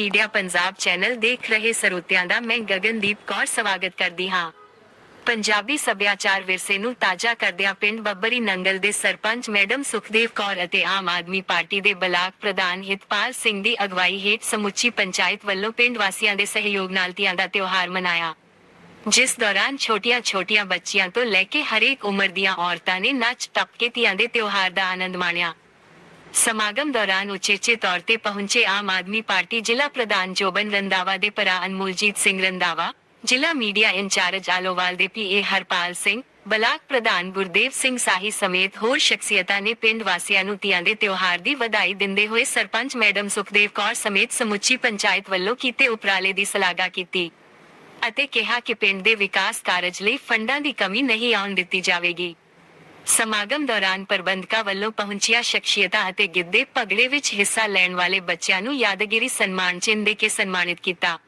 Media Punjab channel ਦੇਖ ਰਹੇ ਸਰੋਤਿਆਂ ਦਾ ਮੈਂ ਗਗਨਦੀਪ ਕੌਰ ਸਵਾਗਤ ਕਰਦੀ ਹਾਂ। ਪੰਜਾਬੀ ਸੱਭਿਆਚਾਰ ਵਿਰਸੇ ਨੂੰ ਤਾਜ਼ਾ ਕਰਦਿਆਂ ਪਿੰਡ ਬੱਬਰੀ ਨੰਗਲ ਦੇ ਸਰਪੰਚ ਮੈਡਮ ਸੁਖਦੇਵ ਕੌਰ ਅਤੇ ਆਮ ਆਦਮੀ ਪਾਰਟੀ ਦੇ ਬਲਾਕ ਪ੍ਰਧਾਨ ਹਿਤਪਾਲ ਸਿੰਘ ਦੀ ਅਗਵਾਈ ਹੇਠ ਸਮੁੱਚੀ ਪੰਚਾਇਤ ਵੱਲੋਂ ਪਿੰਡ ਵਾਸੀਆਂ ਦੇ ਸਹਿਯੋਗ ਨਾਲ ਤੀਆਂ ਦਾ ਤਿਉਹਾਰ ਮਨਾਇਆ। ਜਿਸ ਦੌਰਾਨ ਛੋਟੀਆਂ-ਛੋਟੀਆਂ ਬੱਚੀਆਂ ਤੋਂ ਲੈ ਕੇ ਹਰੇਕ ਉਮਰ ਦੀਆਂ ਔਰਤਾਂ ਨੇ ਨੱਚ ਟੱਪ ਕੇ ਤੀਆਂ ਦੇ ਤਿਉਹਾਰ ਦਾ ਆਨੰਦ ਮਾਣਿਆ। ਸਮਾਗਮ ਦੌਰਾਨ ਉਚੇਚੇ ਤੌਰ ਤੇ ਪਹੁੰਚੇ ਆਮ ਆਦਮੀ ਪਾਰਟੀ ਜ਼ਿਲ੍ਹਾ ਪ੍ਰਧਾਨ ਜੋਬਨ ਰੰਦਾਵਾ ਦੇ ਭਰਾ ਅਨਮੋਲਜੀਤ ਸਿੰਘ ਰੰਦਾਵਾ ਜ਼ਿਲ੍ਹਾ ਮੀਡੀਆ ਇੰਚਾਰਜ ਆਲੋਵਾਲ ਦੇ ਪੀਏ ਹਰਪਾਲ ਸਿੰਘ, ਬਲਾਕ ਪ੍ਰਧਾਨ ਗੁਰਦੇਵ ਸਿੰਘ ਸਾਹੀ ਸਮੇਤ ਹੋਰ ਸ਼ਖਸੀਅਤਾਂ ਨੇ ਪਿੰਡ ਵਾਸੀਆਂ ਨੂੰ ਤੀਆਂ ਦੇ ਤਿਉਹਾਰ ਦੀ ਵਧਾਈ ਦਿੰਦੇ ਹੋਏ ਸਰਪੰਚ ਮੈਡਮ ਸੁਖਦੇਵ ਕੌਰ ਸਮੇਤ ਸਮੁੱਚੀ ਪੰਚਾਇਤ ਵੱਲੋਂ ਕੀਤੇ ਉਪਰਾਲੇ ਦੀ ਸ਼ਲਾਘਾ ਕੀਤੀ ਅਤੇ ਕਿਹਾ ਕਿ ਪਿੰਡ ਦੇ ਵਿਕਾਸ ਕਾਰਜ ਲਈ ਫੰਡਾਂ ਦੀ ਕਮੀ ਨਹੀਂ ਆਉਣ ਦਿੱਤੀ ਜਾਵੇਗੀ। ਸਮਾਗਮ ਦੌਰਾਨ ਪ੍ਰਬੰਧਕਾਂ ਵੱਲੋਂ ਪਹੁੰਚੀਆਂ ਸ਼ਖਸੀਅਤਾਂ ਅਤੇ ਗਿੱਧੇ ਪਗੜੇ ਵਿੱਚ ਹਿੱਸਾ ਲੈਣ ਵਾਲੇ ਬੱਚਿਆਂ ਨੂੰ ਯਾਦਗਿਰੀ ਸਨਮਾਨ ਚਿੰਨ੍ਹ ਦੇ ਕੇ ਸਨਮਾਨਿਤ ਕੀਤਾ।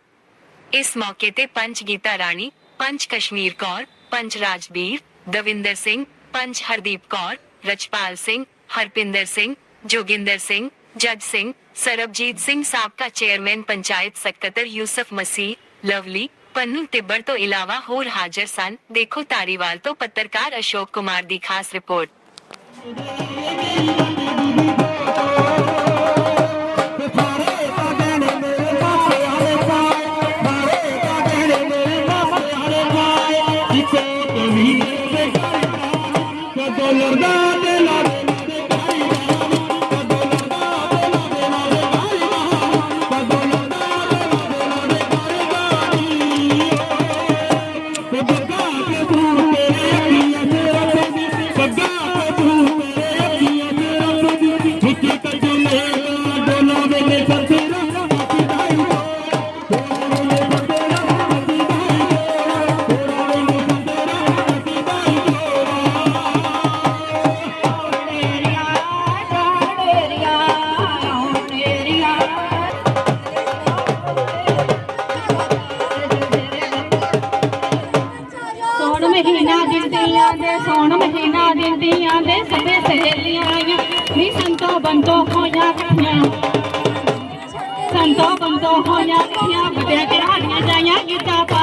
ਇਸ ਮੌਕੇ ਤੇ ਪੰਚ ਗੀਤਾ ਰਾਣੀ ਪੰਚ ਕਸ਼ਮੀਰ ਕੌਰ ਪੰਚ ਰਾਜਬੀਰ, ਦਵਿੰਦਰ ਸਿੰਘ ਪੰਚ ਹਰਦੀਪ ਕੌਰ, ਰਜਪਾਲ ਸਿੰਘ, ਹਰਪਿੰਦਰ ਸਿੰਘ, ਜੋਗਿੰਦਰ ਸਿੰਘ, ਜੱਜ ਸਿੰਘ, ਸਰਬਜੀਤ ਸਿੰਘ ਸਾਬਕਾ ਚੇਅਰਮੈਨ, ਪੰਚਾਇਤ ਸਕੱਤਰ ਯੂਸਫ ਮਸੀਹ, ਲਵਲੀ ਪੰਨੂ ਤਿੱਬੜ ਤੋਂ ਇਲਾਵਾ ਹੋਰ ਹਾਜ਼ਰ ਸਨ। ਦੇਖੋ ਤਾਰੀਵਾਲ ਤੋਂ ਪੱਤਰਕਾਰ ਅਸ਼ੋਕ ਕੁਮਾਰ ਦੀ ਖਾਸ ਰਿਪੋਰਟ। ਸੋਣ Oh, aleluya. Mi santo banto khoya khanya. Santo banto khoya khanya. Bidya kira hanya jaya kita pa.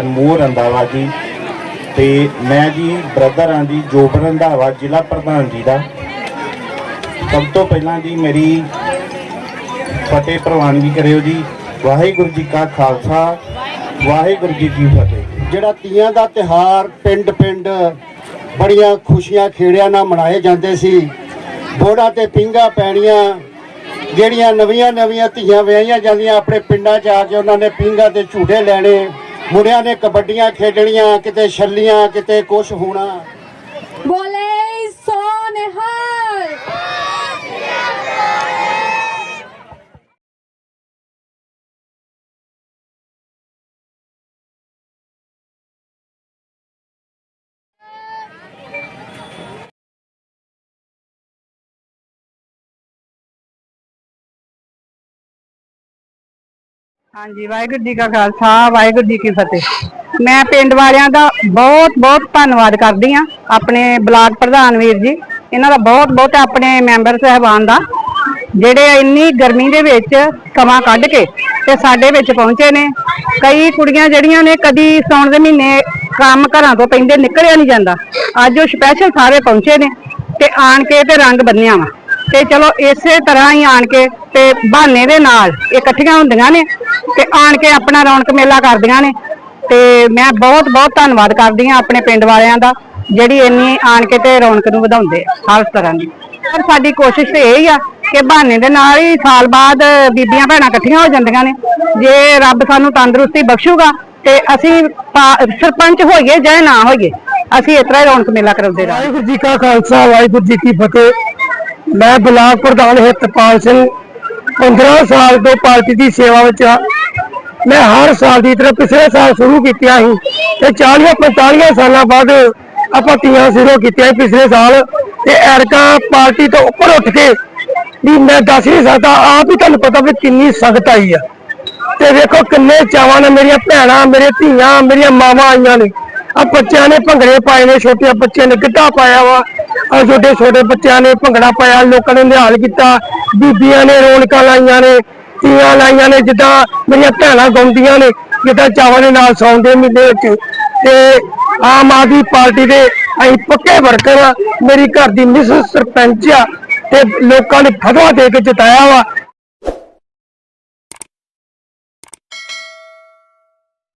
ਅਨਮੋਲ ਰੰਧਾਵਾ ਜੀ ਤੇ ਮੈਂ ਜੀ ਬ੍ਰਦਰ ਹਾਂ ਜੀ ਜੋਬ ਰੰਧਾਵਾ ਜ਼ਿਲ੍ਹਾ ਪ੍ਰਧਾਨ ਜੀ ਦਾ। ਸਭ ਤੋਂ ਪਹਿਲਾਂ ਜੀ ਮੇਰੀ ਫਤਿਹ ਪ੍ਰਵਾਨਗੀ ਕਰਿਓ ਜੀ। ਵਾਹਿਗੁਰੂ ਜੀ ਕਾ ਖਾਲਸਾ, ਵਾਹਿਗੁਰੂ ਜੀ ਕੀ ਫਤਿਹ। ਜਿਹੜਾ ਤੀਆਂ ਦਾ ਤਿਹਾਰ ਪਿੰਡ-ਪਿੰਡ ਬੜੀਆਂ ਖੁਸ਼ੀਆਂ ਖੇੜਿਆਂ ਨਾਲ ਮਨਾਏ ਜਾਂਦੇ ਸੀ, ਬੋੜਾ ਤੇ ਪਿੰਗਾ ਪੈਣੀਆਂ, ਜਿਹੜੀਆਂ ਨਵੀਆਂ-ਨਵੀਆਂ ਧੀਆਂ ਵਿਆਹੀਆਂ ਜਾਂਦੀਆਂ ਆਪਣੇ ਪਿੰਡਾਂ 'ਚ ਆ ਕੇ ਉਹਨਾਂ ਨੇ ਪਿੰਗਾ ਤੇ ਝੂਟੇ ਲੈਣੇ, ਮੁੰਡਿਆਂ ਨੇ ਕਬੱਡੀਆਂ ਖੇਡਣੀਆਂ, ਕਿਤੇ ਛੱਲੀਆਂ, ਕਿਤੇ ਕੁਛ ਹੋਣਾ। ਹਾਂਜੀ, ਵਾਹਿਗੁਰੂ ਜੀ ਕਾ ਖਾਲਸਾ, ਵਾਹਿਗੁਰੂ ਜੀ ਕੀ ਫਤਿਹ। ਮੈਂ ਪਿੰਡ ਵਾਲਿਆਂ ਦਾ ਬਹੁਤ ਬਹੁਤ ਧੰਨਵਾਦ ਕਰਦੀ ਆ ਆਪਣੇ ਬਲਾਕ ਪ੍ਰਧਾਨ ਵੀਰ ਜੀ। ਇਹਨਾਂ ਦਾ ਬਹੁਤ ਬਹੁਤ ਆਪਣੇ ਮੈਂਬਰ ਸਹਿਬਾਨ ਦਾ, ਜਿਹੜੇ ਇੰਨੀ ਗਰਮੀ ਦੇ ਵਿੱਚ ਸਮਾਂ ਕੱਢ ਕੇ ਤੇ ਸਾਡੇ ਵਿੱਚ ਪਹੁੰਚੇ ਨੇ। ਕਈ ਕੁੜੀਆਂ ਜਿਹੜੀਆਂ ਨੇ ਕਦੀ ਸੌਣ ਦੇ ਮਹੀਨੇ ਕੰਮ ਘਰਾਂ ਤੋਂ ਪੈਂਦੇ ਨਿਕਲਿਆ ਨਹੀਂ ਜਾਂਦਾ। ਅੱਜ ਉਹ ਸਪੈਸ਼ਲ ਸਾਰੇ ਪਹੁੰਚੇ ਨੇ ਤੇ ਆਣ ਕੇ ਤੇ ਰੰਗ ਬੰਨਿਆ ਵਾ। ਤੇ ਚਲੋ ਇਸੇ ਤਰ੍ਹਾਂ ਹੀ ਆਣ ਕੇ ਤੇ ਬਹਾਨੇ ਦੇ ਨਾਲ ਇਕੱਠੀਆਂ ਹੁੰਦੀਆਂ ਨੇ। ਤੇ ਆਣ ਕੇ ਆਪਣਾ ਰੌਣਕ ਮੇਲਾ ਕਰਦੀਆਂ ਨੇ। ਤੇ ਮੈਂ ਬਹੁਤ ਬਹੁਤ ਧੰਨਵਾਦ ਕਰਦੀ ਹਾਂ ਆਪਣੇ ਪਿੰਡ ਵਾਲਿਆਂ ਦਾ, ਜਿਹੜੀ ਇੰਨੀ ਆਣ ਕੇ ਤੇ ਰੌਣਕ ਨੂੰ ਵਧਾਉਂਦੇ ਆ ਹਰ ਤਰ੍ਹਾਂ ਦੀ। ਪਰ ਸਾਡੀ ਕੋਸ਼ਿਸ਼ ਤੇ ਇਹ ਹੀ ਆ ਕਿ ਬਹਾਨੇ ਦੇ ਨਾਲ ਹੀ ਸਾਲ ਬਾਅਦ ਬੀਬੀਆਂ ਭੈਣਾਂ ਇਕੱਠੀਆਂ ਹੋ ਜਾਂਦੀਆਂ ਨੇ। ਜੇ ਰੱਬ ਸਾਨੂੰ ਤੰਦਰੁਸਤੀ ਬਖਸ਼ੂਗਾ ਤੇ ਅਸੀਂ ਸਰਪੰਚ ਹੋਈਏ ਜਾਂ ਨਾ ਹੋਈਏ, ਅਸੀਂ ਇਸ ਤਰ੍ਹਾਂ ਰੌਣਕ ਮੇਲਾ ਕਰਾਉਂਦੇ ਰਹਾਂਗੇ। ਵਾਹਿਗੁਰੂ ਜੀ ਕਾ ਖਾਲਸਾ, ਵਾਹਿਗੁਰੂ ਜੀ ਕੀ ਫਤਿਹ। ਮੈਂ ਬਲਾਕ ਪ੍ਰਧਾਨ ਹਿਤਪਾਲ ਸਿੰਘ 15 ਸਾਲ ਤੋਂ ਪਾਰਟੀ ਦੀ ਸੇਵਾ ਵਿੱਚ ਹਾਂ। ਮੈਂ ਹਰ ਸਾਲ ਦੀ ਤਰ੍ਹਾਂ ਪਿਛਲੇ ਸਾਲ ਸ਼ੁਰੂ ਕੀਤੀਆਂ ਸੀ ਤੇ 40 45 ਸਾਲਾਂ ਬਾਅਦ ਆਪਾਂ ਤੀਆਂ ਸ਼ੁਰੂ ਕੀਤੀਆਂ ਸੀ ਪਿਛਲੇ ਸਾਲ। ਤੇ ਐਰਕਾ ਪਾਰਟੀ ਤੋਂ ਉੱਪਰ ਉੱਠ ਕੇ ਵੀ ਮੈਂ ਦੱਸ ਨਹੀਂ ਸਕਦਾ, ਆਪ ਹੀ ਤੁਹਾਨੂੰ ਪਤਾ ਵੀ ਕਿੰਨੀ ਸੰਗਤ ਆਈ ਆ। ਤੇ ਵੇਖੋ ਕਿੰਨੇ ਚਾਵਾਂ ਨੇ ਮੇਰੀਆਂ ਭੈਣਾਂ, ਮੇਰੇ ਧੀਆਂ, ਮੇਰੀਆਂ ਮਾਵਾਂ ਆਈਆਂ ਨੇ। ਆ ਬੱਚਿਆਂ ਨੇ ਭੰਗੜੇ ਪਾਏ ਨੇ ਛੋਟੇ ਬੱਚਿਆਂ ਨੇ ਗਿੱਧਾ ਪਾਇਆ ਵਾ। ਛੋਟੇ ਛੋਟੇ ਬੱਚਿਆਂ ਨੇ ਭੰਗੜਾ ਪਾਇਆ, ਲੋਕਾਂ ਨੇ ਨਿਹਾਲ ਕੀਤਾ, ਬੀਬੀਆਂ ਨੇ ਰੌਣਕਾਂ ਲਾਈਆਂ ਨੇ, ਤੀਆਂ ਲਾਈਆਂ ਨੇ, ਜਿੱਦਾਂ ਮੇਰੀਆਂ ਭੈਣਾਂ ਗਾਉਂਦੀਆਂ ਨੇ, ਜਿੱਦਾਂ ਚਾਵਾਂ ਦੇ ਨਾਲ ਸੌਂਦੇ ਮਹੀਨੇ ਵਿੱਚ। ਤੇ ਆਮ ਆਦਮੀ ਪਾਰਟੀ ਦੇ ਅਸੀਂ ਪੱਕੇ ਵਰਕਰ ਆ, ਮੇਰੀ ਘਰ ਦੀ ਮਿਸ ਸਰਪੰਚ ਆ, ਤੇ ਲੋਕਾਂ ਨੇ ਫਤਵਾ ਦੇ ਕੇ ਜਿਤਾਇਆ ਵਾ।